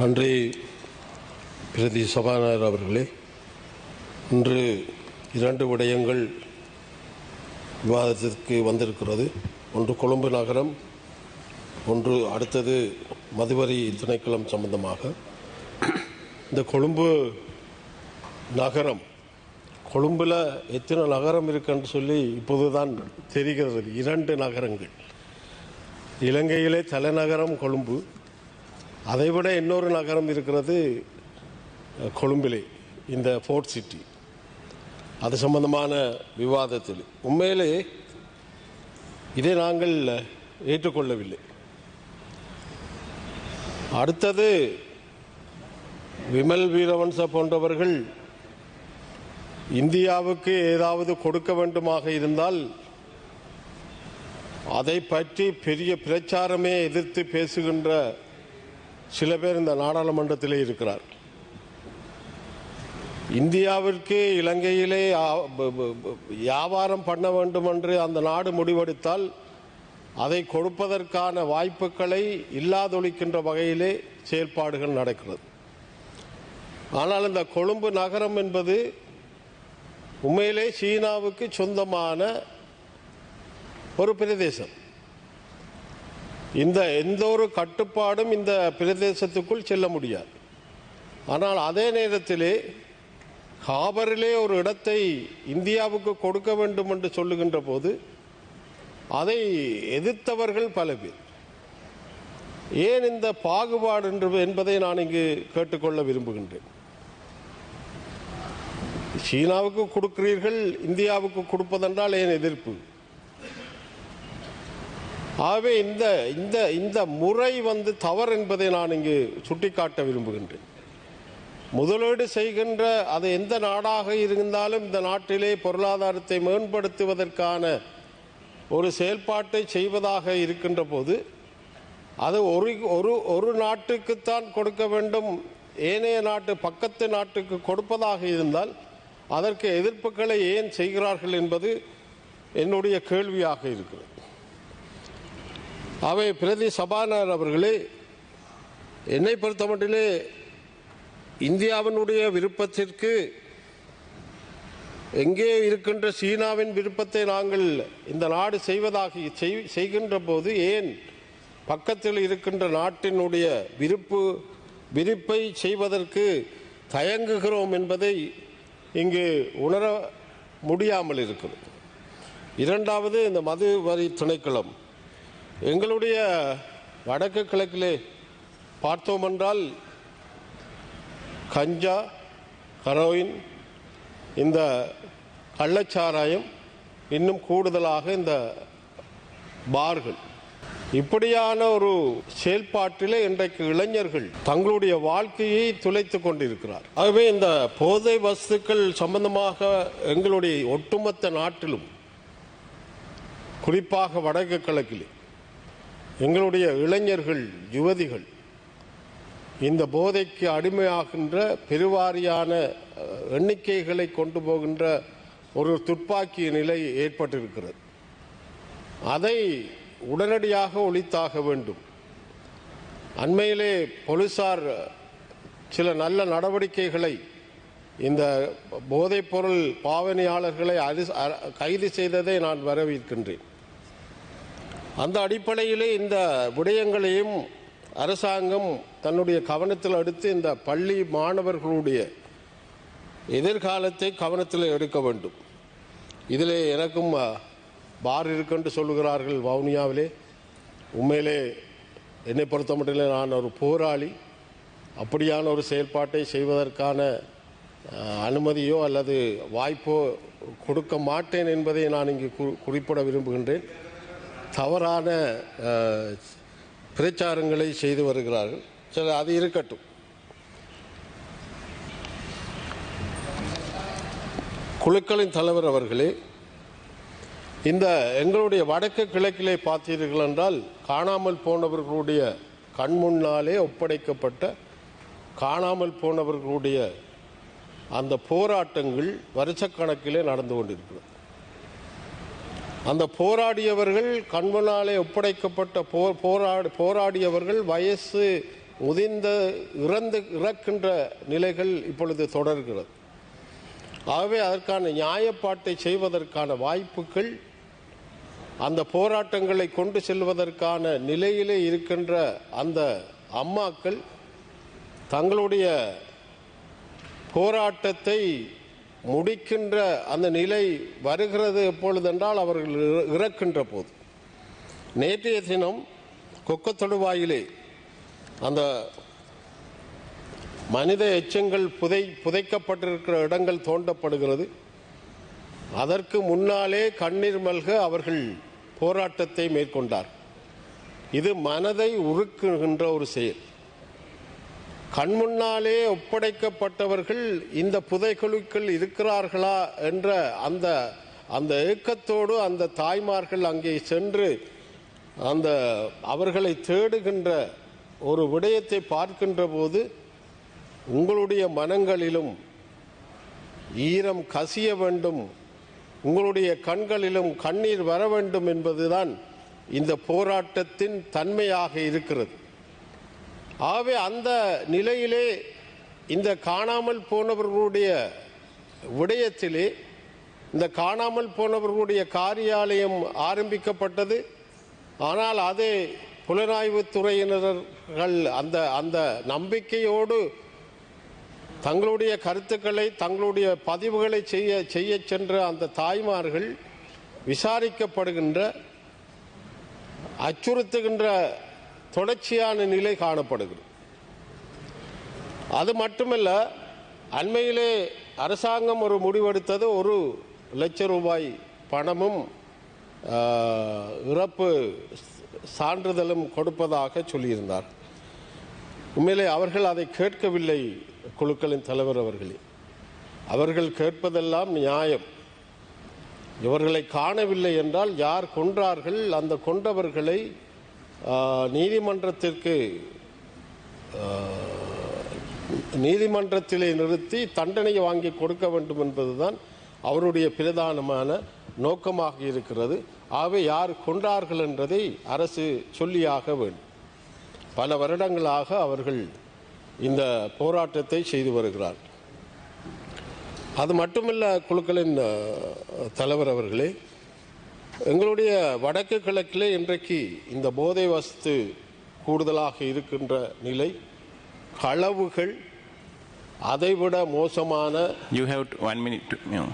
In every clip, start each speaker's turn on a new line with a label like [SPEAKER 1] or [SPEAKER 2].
[SPEAKER 1] நன்றி பிரதி சபாநாயகர் அவர்களே. இன்று இரண்டு விடயங்கள் விவாதத்திற்கு வந்திருக்கிறது. ஒன்று கொழும்பு நகரம் ஒன்று அடுத்தது மதுவரி திணைக்களம் சம்பந்தமாக. இந்த கொழும்பு நகரம் கொழும்பில் எத்தனை நகரம் இருக்குன்னு சொல்லி இப்போது தான் தெரிகிறது. இரண்டு நகரங்கள். இலங்கையிலே தலைநகரம் கொழும்பு அதைவிட இன்னொரு நகரம் இருக்கிறது கொழும்பிலே இந்த ஃபோர்ட் சிட்டி அது சம்பந்தமான விவாதத்தில். உண்மையிலே இதை நாங்கள் ஏற்றுக்கொள்ளவில்லை. அடுத்தது விமல் வீரவன்ச போன்றவர்கள் இந்தியாவுக்கு ஏதாவது கொடுக்க வேண்டுமாக இருந்தால் அதை பற்றி பெரிய பிரச்சாரமே எதிர்த்து பேசுகின்ற சில பேர் இந்த நாடாளுமன்றத்திலே இருக்கிறார். இந்தியாவிற்கு இலங்கையிலே வியாபாரம் பண்ண வேண்டும் என்று அந்த நாடு முடிவெடுத்தால் அதை கொடுப்பதற்கான வாய்ப்புகளை இல்லாதொழிக்கின்ற வகையிலே செயல்பாடுகள் நடக்கிறது. ஆனால் இந்த கொழும்பு நகரம் என்பது உண்மையிலே சீனாவுக்கு சொந்தமான ஒரு பிரதேசம். இந்த எந்த ஒரு கட்டுப்பாடும் இந்த பிரதேசத்துக்குள் செல்ல முடியாது. ஆனால் அதே நேரத்திலே ஹாபரிலே ஒரு இடத்தை இந்தியாவுக்கு கொடுக்க வேண்டும் என்று சொல்லுகின்ற போது அதை எதிர்த்தவர்கள் பல பேர். ஏன் இந்த பாகுபாடு என்று என்பதை நான் இங்கு கேட்டுக்கொள்ள விரும்புகின்றேன். சீனாவுக்கு கொடுக்கிறீர்கள் இந்தியாவுக்கு கொடுப்பதென்றால் ஏன் எதிர்ப்பு? ஆகவே இந்த இந்த இந்த முறை வந்து தவறு என்பதை நான் இங்கு சுட்டிக்காட்ட விரும்புகின்றேன். முதலீடு செய்கின்ற அது எந்த நாடாக இருந்தாலும் இந்த நாட்டிலே பொருளாதாரத்தை மேம்படுத்துவதற்கான ஒரு செயல்பாட்டை செய்வதாக இருக்கின்ற போது அது ஒரு ஒரு ஒரு நாட்டுக்குத்தான் கொடுக்க வேண்டும். ஏனைய நாட்டு பக்கத்து நாட்டுக்கு கொடுப்பதாக இருந்தால் அதற்கு எதிர்ப்புகளை ஏன் செய்கிறார்கள் என்பது என்னுடைய கேள்வியாக இருக்கிறது. அவை பிரதி சபாநாயகர் அவர்களே என்னை பொறுத்தமட்டிலே இந்தியாவினுடைய விருப்பத்திற்கு எங்கே இருக்கின்ற சீனாவின் விருப்பத்தை நாங்கள் இந்த நாடு செய்வதாக செய்- செய்கின்ற போது ஏன் பக்கத்தில் இருக்கின்ற நாட்டினுடைய விருப்பு விருப்பை செய்வதற்கு தயங்குகிறோம் என்பதை இங்கு உணர முடியாமல் இருக்கிறது. இரண்டாவது இந்த மது வரி திணைக்களம். எங்களுடைய வடக்கு கிழக்கிலே பார்த்தோம் என்றால் கஞ்சா கரோயின் இந்த கள்ளச்சாராயம் இன்னும் கூடுதலாக இந்த பார்கள். இப்படியான ஒரு செயல்பாட்டிலே இன்றைக்கு இளைஞர்கள் தங்களுடைய வாழ்க்கையை துளைத்து கொண்டிருக்கிறார். ஆகவே இந்த போதை வஸ்துக்கள் சம்பந்தமாக எங்களுடைய ஒட்டுமொத்த நாட்டிலும் குறிப்பாக வடக்கு கிழக்கிலே எங்களுடைய இளைஞர்கள் யுவதிகள் இந்த போதைக்கு அடிமையாகின்ற பெருவாரியான எண்ணிக்கைகளை கொண்டு போகின்ற ஒரு துப்பாக்கிய நிலை ஏற்பட்டிருக்கிறது. அதை உடனடியாக ஒழித்தாக வேண்டும். அண்மையிலே போலீசார் சில நல்ல நடவடிக்கைகளை இந்த போதைப்பொருள் பாவனையாளர்களை அரி- அ- கைது செய்ததை நான் வரவேற்கின்றேன். அந்த அடிப்படையிலே இந்த விடயங்களையும் அரசாங்கம் தன்னுடைய கவனத்தில் எடுத்து இந்த பள்ளி மாணவர்களுடைய எதிர்காலத்தை கவனத்தில் எடுக்க வேண்டும். இதில் எனக்கும் பார் இருக்குன்னு சொல்லுகிறார்கள் வவுனியாவிலே. உண்மையிலே என்னை பொறுத்த மட்டும் நான் ஒரு போராளி. அப்படியான ஒரு செயல்பாட்டை செய்வதற்கான அனுமதியோ அல்லது வாய்ப்போ கொடுக்க மாட்டேன் என்பதை நான் இங்கு குறிப்பிட விரும்புகின்றேன். தவறான பிரச்சாரங்களை செய்து வருகிறார்கள். சில அது இருக்கட்டும். குழுக்களின் தலைவர் அவர்களே இந்த எங்களுடைய வடக்கு கிழக்கிலே பார்த்தீர்கள் என்றால் காணாமல் போனவர்களுடைய கண் முன்னாலே ஒப்படைக்கப்பட்ட காணாமல் போனவர்களுடைய அந்த போராட்டங்கள் வருஷக்கணக்கிலே நடந்து கொண்டிருக்கிறது. அந்த போராடியவர்கள் கண்மனாலே ஒப்படைக்கப்பட்ட போ போராடு போராடியவர்கள் வயசு முதிர்ந்த இறந்து இறக்கின்ற நிலைகள் இப்பொழுது தொடர்கிறது. ஆகவே அதற்கான நியாயப்பாட்டை செய்வதற்கான வாய்ப்புகள் அந்த போராட்டங்களை கொண்டு செல்வதற்கான நிலையிலே இருக்கின்ற அந்த அம்மாக்கள் தங்களுடைய போராட்டத்தை முடிக்கின்ற அந்த நிலை வருகிறது எப்பொழுதென்றால் அவர்கள் இற- இறக்கின்ற போது. நேற்றைய தினம் கொக்கத்தொடுவாயிலே அந்த மனித எச்சங்கள் புதை புதைக்கப்பட்டிருக்கிற இடங்கள் தோண்டப்படுகிறது. அதற்கு முன்னாலே கண்ணீர் மல்க அவர்கள் போராட்டத்தை மேற்கொண்டார். இது மனதை உருக்குகின்ற ஒரு செயல். கண்முன்னாலே ஒப்படைக்கப்பட்டவர்கள் இந்த புதைக்குழுக்கள் இருக்கிறார்களா என்ற அந்த அந்த ஏக்கத்தோடு அந்த தாய்மார்கள் அங்கே சென்று அந்த அவர்களை தேடுகின்ற ஒரு விடயத்தை பார்க்கின்ற போது உங்களுடைய மனங்களிலும் ஈரம் கசிய வேண்டும். உங்களுடைய கண்களிலும் கண்ணீர் வர வேண்டும் என்பதுதான் இந்த போராட்டத்தின் தன்மையாக இருக்கிறது. ஆகவே அந்த நிலையிலே இந்த காணாமல் போனவர்களுடைய விடயத்திலே இந்த காணாமல் போனவர்களுடைய காரியாலயம் ஆரம்பிக்கப்பட்டது. ஆனால் அதே புலனாய்வு துறையினர்கள் அந்த அந்த நம்பிக்கையோடு தங்களுடைய கருத்துக்களை தங்களுடைய பதிவுகளை செய்ய செய்ய சென்ற அந்த தாய்மார்கள் விசாரிக்கப்படுகின்ற அச்சுறுத்துகின்ற தொடர்ச்சியான நிலை காணப்படுகிறது. அது மட்டுமல்ல அண்மையிலே அரசாங்கம் ஒரு முடிவெடுத்தது ஒரு லட்ச ரூபாய் பணமும் இறப்பு சான்றிதழும் கொடுப்பதாக சொல்லியிருந்தார். உண்மையிலே அவர்கள் அதை கேட்கவில்லை குழுக்களின் தலைவர் அவர்களே. அவர்கள் கேட்பதெல்லாம் நியாயம். இவர்களை காணவில்லை என்றால் யார் கொன்றார்கள்? அந்த கொன்றவர்களை நீதிமன்றத்திற்கு நீதிமன்றத்திலே நிறுத்தி தண்டனை வாங்கி கொடுக்க வேண்டும் என்பதுதான் அவருடைய பிரதானமான நோக்கமாக இருக்கிறது. ஆகவே யார் கொண்டார்கள் என்றதை அரசு சொல்லியாக வேண்டும். பல வருடங்களாக அவர்கள் இந்த போராட்டத்தை செய்து வருகிறார். அது மட்டுமல்ல குழுக்களின் தலைவர் அவர்களே எங்களுடைய வடக்கு கிழக்கிலே இன்றைக்கு இந்த போதை வஸ்து கூடுதலாக இருக்கின்ற நிலை களவுகள் அதைவிட மோசமான
[SPEAKER 2] You have t- one minute to, you know.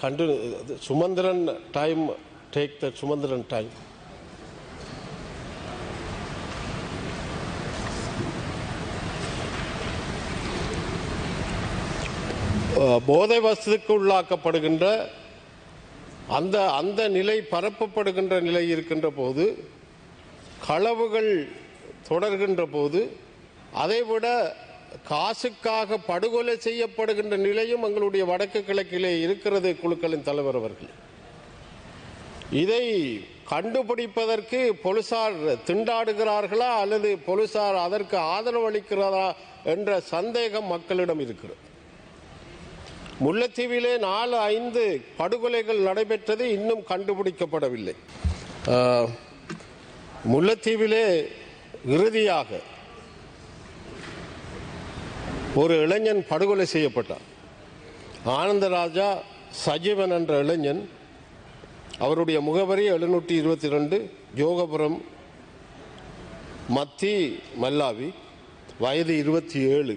[SPEAKER 1] கண்டு Sumanthiran time take the Sumanthiran time போதை வசதிக்கு உள்ளாக்கப்படுகின்ற அந்த அந்த நிலை பரப்பப்படுகின்ற நிலை இருக்கின்ற போது களவுகள் தொடர்கின்ற போது அதைவிட காசுக்காக படுகொலை செய்யப்படுகின்ற நிலையும் எங்களுடைய வடக்கு கிழக்கிலே இருக்கிறது குழுக்களின் தலைவர் அவர்கள். இதை கண்டுபிடிப்பதற்கு போலீசார் திண்டாடுகிறார்களா அல்லது போலீசார் அதற்கு ஆதரவு அளிக்கிறதா என்ற சந்தேகம் மக்களிடம் இருக்கிறது. முல்லைத்தீவிலே நாலு ஐந்து படுகொலைகள் நடைபெற்றது இன்னும் கண்டுபிடிக்கப்படவில்லை. முல்லைத்தீவிலே இறுதியாக ஒரு இளைஞன் படுகொலை செய்யப்பட்டார் ஆனந்தராஜா சஜீவன் என்ற இளைஞன் அவருடைய முகவரி எழுநூற்றி இருபத்தி ரெண்டு யோகபுரம் மத்தி மல்லாவி வயது இருபத்தி ஏழு.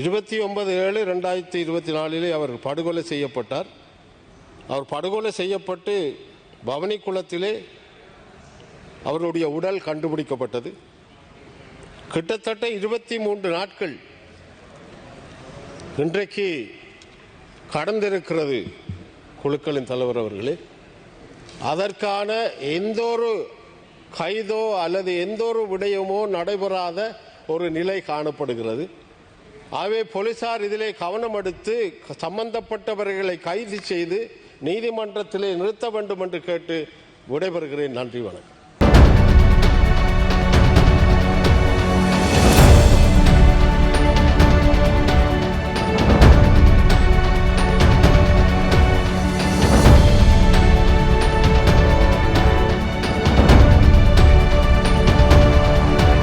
[SPEAKER 1] இருபத்தி ஒன்பது ஏழு ரெண்டாயிரத்தி இருபத்தி நாலிலே அவர் படுகொலை செய்யப்பட்டார். அவர் படுகொலை செய்யப்பட்டு பவனி குளத்திலே அவருடைய உடல் கண்டுபிடிக்கப்பட்டது. கிட்டத்தட்ட இருபத்தி மூன்று நாட்கள் இன்றைக்கு கடந்திருக்கிறது குழுக்களின் தலைவர் அவர்களே. அதற்கான எந்த ஒரு கைதோ அல்லது எந்த ஒரு விடயமோ நடைபெறாத ஒரு நிலை காணப்படுகிறது. ஆகவே போலீசார் இதிலே கவனம் எடுத்து சம்பந்தப்பட்டவர்களை கைது செய்து நீதிமன்றத்திலே நிறுத்த வேண்டும் என்று கேட்டு விடைபெறுகிறேன். நன்றி வணக்கம்.